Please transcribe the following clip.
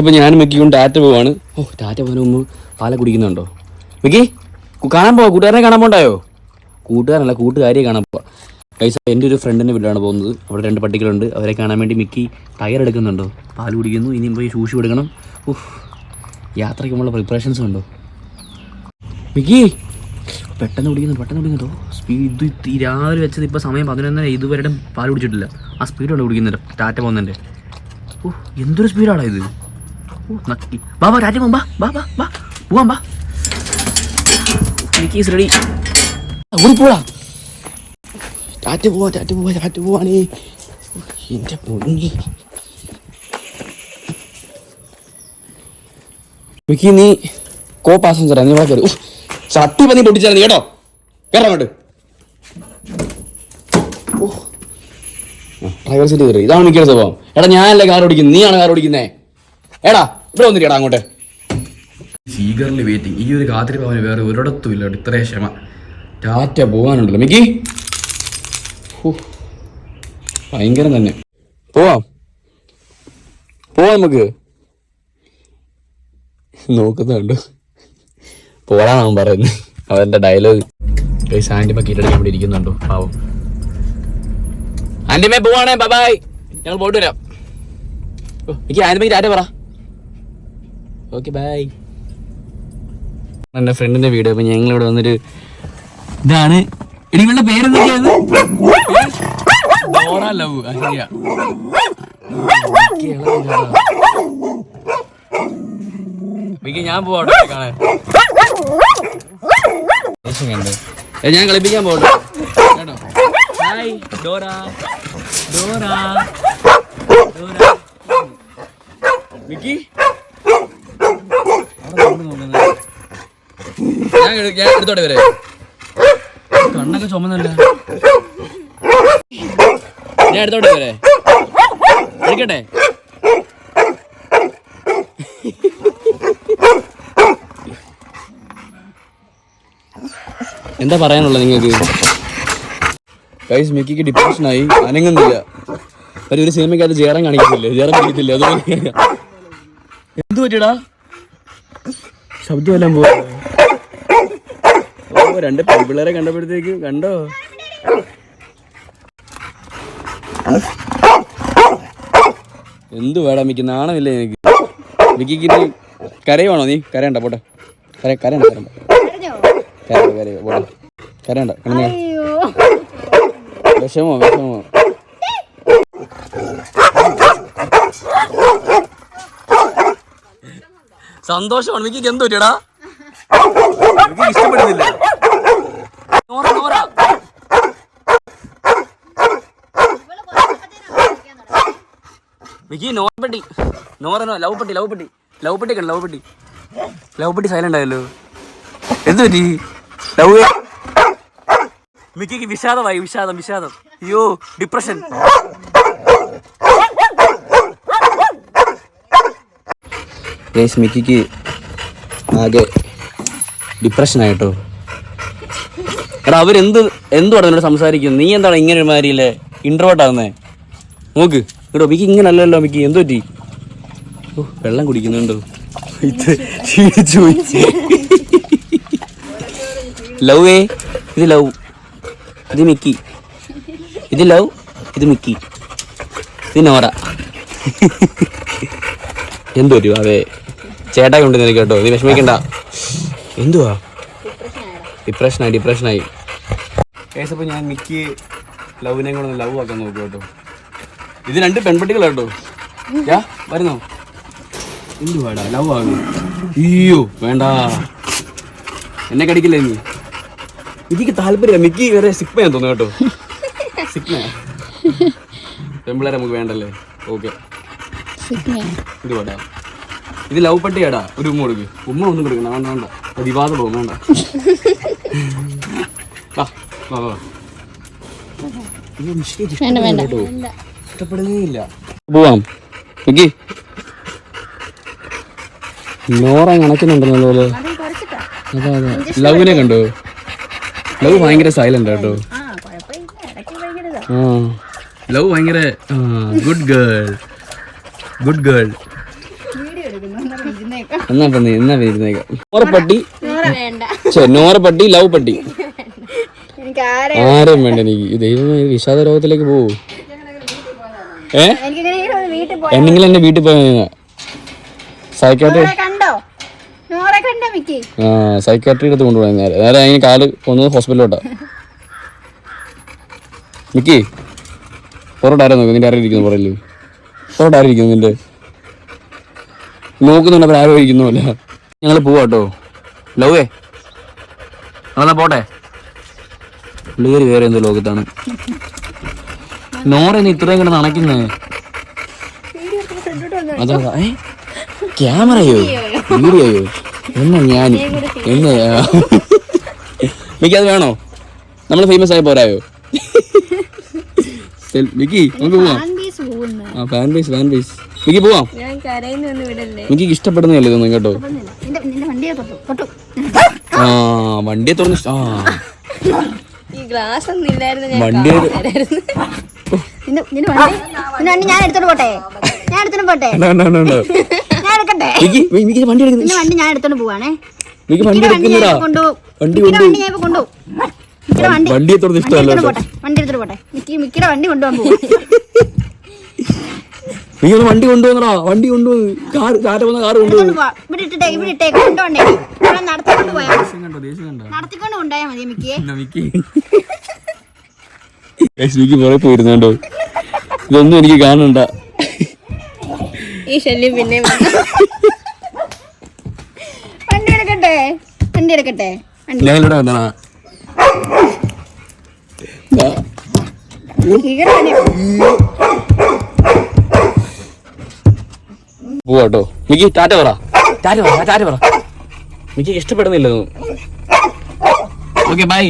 അപ്പോൾ ഞാൻ മിക്കിയും ടാറ്റ പോവാണ്. ഓ ടാറ്റ പോകാൻ മുമ്പ് പാല കുടിക്കുന്നുണ്ടോ? മിക്കി കാണാൻ പോവാ? കൂട്ടുകാരനെ കാണാൻ പോണ്ടായോ? കൂട്ടുകാരനല്ല കൂട്ടുകാരിയെ കാണാൻ പോവാ. കൈസ എന്റെ ഒരു ഫ്രണ്ടിന്റെ വീട്ടിലാണ് പോകുന്നത്. അവിടെ രണ്ട് പട്ടികളുണ്ട്. അവരെ കാണാൻ വേണ്ടി മിക്കി ടയർ എടുക്കുന്നുണ്ടോ? പാൽ കുടിക്കുന്നു. ഇനിയും പോയി ഷൂഷി എടുക്കണം ഉഫ് യാത്രയ്ക്ക് നമ്മളെ പ്രിപ്പറേഷൻസ് ഉണ്ടോ മിക്കി പെട്ടെന്ന് കുടിക്കുന്നു പെട്ടെന്ന് കുടിക്കുന്നു. സ്പീഡ് ഇത് രാവിലെ വെച്ചത് ഇപ്പോൾ സമയം പതിനൊന്നര. ഇതുവരെ പാൽ കുടിച്ചിട്ടില്ല. ആ സ്പീഡാണ് കുടിക്കുന്നുണ്ട് ടാറ്റ പോകുന്നതിന്റെ ഓ എന്തൊരു സ്പീഡാണ് ഇത്. നക്കി വാ വാ ടാറ്റ ബാ ബാ ബാ വാ വാ പോവാം ബാ മിക്കീസ് റെഡി ഓടി പോടാ ടാറ്റ പോവാ ടാറ്റ പോവാ ടാറ്റ പോവാണേ എന്റെ പൊന്നി വിക്കി നീ കോ പാസഞ്ചറാ നീ ഇവിടെ കയറി ഉഫ്, ചട്ടി പതി പൊട്ടിച്ചാൽ നീ കേട്ടോ കയറാം അങ്ങോട്ട് ഡ്രൈവർ സീറ്റ് കയറി ഇതാണ് മിക്കിയുടെ സ്വഭാവം എടാ ഞാനല്ലേ കാർ ഓടിക്കുന്നത് നീയാണ് കാർ ഓടിക്കുന്നേ എടാ ഇവിടെ വന്നിരിക്കടാ അങ്ങോട്ട്. സീഗറിൽ വെയിറ്റിംഗ് ഈ ഒരു കാത്തിരിപ്പ് അവന് വേറെ ഒരിടത്തും ഇല്ല ഇത്രയും ക്ഷമ. ടാറ്റ പോകാനുണ്ടല്ലോ മിക്കി. ഭയങ്കരം തന്നെ. പോവാം. പോവാം നമുക്ക്. നോക്കുന്നുണ്ട്. പോടാന്നാണ് പറയുന്നത് അവന്റെ ഡയലോഗ് ആന്റിമ കീട്ടടി വേണ്ടി ഇരിക്കുന്നുണ്ടോ? പാവം. ആന്റിമേ പോവാണേ. ബൈ ഞങ്ങൾ പോയിട്ട് വരാം. ഓ, എനിക്ക് ആന്റിമയ്ക്ക് ടാറ്റ പറ. ഓക്കെ ബൈ എന്റെ ഫ്രണ്ടിന്റെ വീട് അപ്പൊ ഞങ്ങൾ ഇവിടെ വന്നൊരു ഇതാണ്. ഇടികളുടെ പേരെന്തൊക്കെയാണ് ലവ് ശരിയാ. മിക്ക ഞാൻ പോവാട്ടോ കാണാൻ. ഞാൻ കളിപ്പിക്കാൻ പോകട്ടോ കേട്ടോ? Hi Dora Dora Dora Mickey നോക്കുന്നത്. ഞാൻ ഞാൻ വരെ കണ്ണൊക്കെ ചുമന്നല്ല? ഞാൻ എടുത്തോട്ടെ വരെ എടുക്കട്ടെ എന്താ പറയാനുള്ളത് നിങ്ങൾക്ക്? കൈസ് മിക്കിക്ക് ഡിപ്രഷനായി അനങ്ങുന്നില്ല. ഒരു ഒരു സിനിമയ്ക്കകത്ത് ജേറം കാണിക്കുന്നില്ല? ജേറം കാണിക്കത്തില്ല അതുപോലെ. എന്തു പറ്റിയടാ? ശബ്ദമെല്ലാം പോ ഓ രണ്ട് പെൺപിള്ളേരെ കണ്ടപ്പോഴത്തേക്ക് കണ്ടോ? എന്ത് വേടാ മിക്ക് നാണമില്ല എനിക്ക് മിക്കിക്ക് നീ കരയുവാണോ നീ? കരയണ്ട പോട്ടെ. കര കരയണ്ട കരണ്ട കര കരയോ പോട്ടെ. കരയണ്ട വിഷമോ വിഷമോ? സന്തോഷമാണ്. എനിക്ക് എന്ത് പറ്റിയടാ? മിക്കിക്ക് ഇഷ്ടപ്പെടുന്നില്ല. നോറ നോറ. മിക്കി നോർപെട്ടി നോറ നോ ലവ് പെട്ടി ലവ് പെട്ടി. ലവ് പെട്ടി കണ്ടു ലവ് പെട്ടി? ലവ് പെട്ടി സൈലന്റ് ആയല്ലോ. എന്ത് പറ്റി? ലവ്? മിക്കിക്ക് വിഷാദമായി വിഷാദം വിഷാദം. അയ്യോ ഡിപ്രഷൻ ഗേസ് മിക്കിക്ക് ആകെ ഡിപ്രഷനായിട്ടോ എടാ അവരെന്ത് എന്തുവാണ് എന്നോട് സംസാരിക്കുന്നു? നീ എന്താണ് ഇങ്ങനെ ഒരു മാതിരിയില്ലേ ഇൻട്രോട്ട് ആകുന്നേ നോക്ക് കേട്ടോ മിക്കി ഇങ്ങനെ അല്ലല്ലോ മിക്കി. എന്തു പറ്റി? ഓ വെള്ളം കുടിക്കുന്നുണ്ടോ? ലവേ ഇത് ലവ്. ഇത് മിക്കി. ഇത് ലവ് ഇത് മിക്കി. ഇത് നോറ. എന്തു പറ്റും അതെ ചേട്ടായി ഉണ്ട് നിനക്ക് കേട്ടോ. നീ വിഷമിക്കണ്ട. എന്തുവാ? ഡിപ്രഷനായി ഡിപ്രഷനായി കേസപ്പോൾ ഞാൻ മിക്കി ലവിനെ കൂടെ ലവ് ആക്കാൻ നോക്കും കേട്ടോ. ഇത് രണ്ട് പെൺപട്ടികൾ കേട്ടോ. യാ വരുന്നോ? എന്തുവാടാ ലവ് ആകും അയ്യോ വേണ്ട. എന്നെ കടിക്കില്ലേ നീ? എനിക്ക് താല്പര്യം മിക്കി വേറെ സിക്മയാന്ന് തോന്നുന്നു കേട്ടോ. സിക്മ പെൺപിള്ളേരെ നമുക്ക് വേണ്ടല്ലേ? ഓക്കെ. ഇത് വേണ്ട ഇത് ലവ് പട്ടിയാടാ ഒരു ഉമ്മ കൊടുക്ക്. ഉമ്മ ഒന്നും കൊടുക്കണ്ട വേണ്ട വേണ്ട. അത് വിവാദം പോകും വേണ്ട പോവാം. നോറ അതാ അതാ. ലവിനെ കണ്ടോ? ലവ് ഭയങ്കര സൈലന്റ് കേട്ടോ. ലവ് ഭയങ്കര ഗുഡ് ഗേൾ ഗുഡ് ഗേൾ എന്നാ എന്നാ ഇരുന്നേക്കാം നോറപ്പട്ടി. ലവ് പട്ടി. എനിക്ക് ആരെ ആരും വേണ്ട എനിക്ക് ഇത് വിഷാദ രോഗത്തിലേക്ക് പോവൂ. ഏ? എന്നെങ്കിലും എന്നെ വീട്ടിൽ പോയി സൈക്കാട്രി നോറെ കണ്ടോ? നോറെ കണ്ടോ മിക്കി? ആ സൈക്കാട്രി എടുത്ത് കൊണ്ടുപോയി നേരെ. നേരെ അതിന് കാൽ ഒന്ന് ഹോസ്പിറ്റലിലോട്ടാ മിക്കി പുറത്ത് ആരാ നോക്കും? നിന്റെ ആരും ഇരിക്കുന്നു ഇരിക്കുന്നു നിന്റെ? നോക്കുന്നുണ്ട് ആരും ഇരിക്കുന്നുമല്ല ഞങ്ങൾ പോവാട്ടോ ലവേ അതെന്നാ പോട്ടെ? പുള്ളിയൊരു വേറെ എന്തോ ലോകത്താണ്. നോറ നീ ഇത്രയും കിടന്ന് അണയ്ക്കുന്നേ. അതാ ഏ? ക്യാമറയോ? വീഡിയോയോ? എന്നാ ഞാൻ എന്നയാ മിക്കി അത് വേണോ? നമ്മൾ ഫേമസ് ആയി പോരായോ? മിക്കി നമുക്ക് പോവാം. ആ fan base fan base Mickey പോവാം. മിക്കി ഇഷ്ടപ്പെടുന്നതല്ലേ ഇതൊന്നും കേട്ടോ? ആ വണ്ടിയെ തുറന്ന് ആ. ഈ ഗ്ലാസ് ഒന്നും ഇല്ലായിരുന്നു വണ്ടി? വണ്ടി ഞാൻ എടുത്തോണ്ട് പോട്ടെ? ഞാൻ എടുത്തോണ്ട് പോട്ടെ. ഞാൻ എടുക്കട്ടെ? വണ്ടി ഞാൻ എടുത്തോണ്ട് പോവാണേ. വണ്ടി കൊണ്ടുപോകും വണ്ടി എടുത്തോണ്ട് പോട്ടെ. മിക്കിയുടെ വണ്ടി കൊണ്ടുപോകാൻ പോകും നീ ഒന്ന് വണ്ടി കൊണ്ടുവന്നടാ. വണ്ടി കൊണ്ടുവന്ന് കാർ കാറ്റ വന്ന കാർ കൊണ്ടുവന്നു എടുത്തോണ്ട് പോവാം ഇവിടെ ഇട്ടിട്ടേ ഇവിടെ ഇട്ടേ കൊണ്ടുപോണ്ടേ ഇവിടെ നടത്തിക്കൊണ്ട് പോയാ കണ്ടോ ദേഷ്യം കണ്ടോ? നടത്തിക്കൊണ്ട് കൊണ്ടുപോയാൽ മതി മിക്കിയെ. മിക്കി. മിക്കി പുറകെ പോയിരുന്നുണ്ടോ? ഇതൊന്നും എനിക്ക് കാണണ്ട. ഈ ശല്യം പിന്നെ വണ്ടി എടുക്കട്ടെ? വണ്ടി എടുക്കട്ടെ? ഞങ്ങളിവിടെ വന്നടാ വണ്ടി പോവാട്ടോ. മിക്കി ടാറ്റ പറ. ടാറ്റ പറ ടാറ്റ പറ. മിക്കി ഇഷ്ടപ്പെടുന്നില്ല ഓക്കെ ബൈ